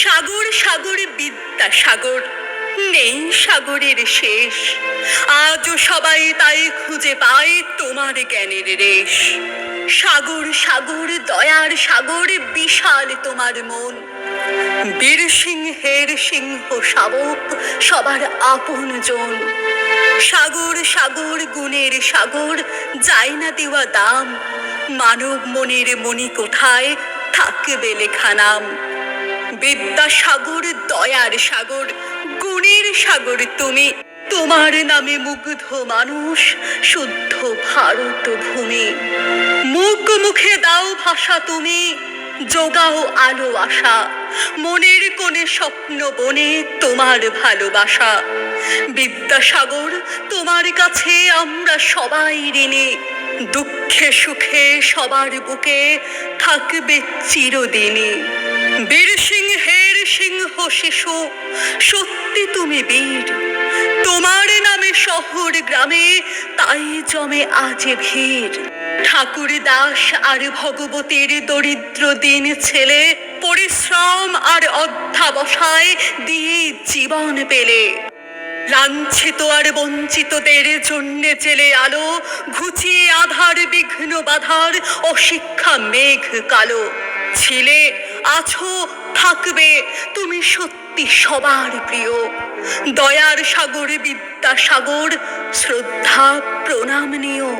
সাগর সাগরে বিদ্যা সাগর, নেই সাগরের শেষ। আজও সবাই তাই খুঁজে পায় তোমার জ্ঞানের রেশ। সাগর সাগর, দয়ার সাগর, বিশাল তোমার মন। বীর সিংহের সিংহ, শাবক, সবার আপন জন। সাগর সাগর, গুণের সাগর, যায় না দেওয়া দাম। মানব মনের মনি কোথায়, থাকবে লেখা নাম। বিদ্যাসাগর, দয়ার সাগর, গুণের সাগর তুমি। তোমার নামে মুগ্ধ মানুষ, শুদ্ধ ভারত ভূমি। মুখ মুখে দাও ভাষা তুমি যোগাও আলো আশা। মনের কোণে স্বপ্ন বনে তোমার ভালোবাসা। বিদ্যাসাগর, তোমার কাছে আমরা সবাই ঋণী। দুঃখে সুখে সবার বুকে থাকবে চিরদিনই। বীর সিংহের সিংহ শিশু। সত্যি তুমি বীর। তোমার নামে শহর গ্রামে, তাই জমে আজ ভিড়। ঠাকুর দাস আর ভগবতীর দরিদ্র দিন ছেলে, পরিশ্রম আর অধ্যাবসায় দিয়ে জীবন পেলে। লাঞ্ছিত আর বঞ্চিতদের জন্য চেলে আলো, ঘুচিয়ে আধার বিঘ্ন বাধার অশিক্ষা মেঘ কালো। ছিলে আছো থাকবে। তুমি সত্যি সবার প্রিয়। দয়ার সাগর বিদ্যাসাগর শ্রদ্ধা প্রণাম নিও।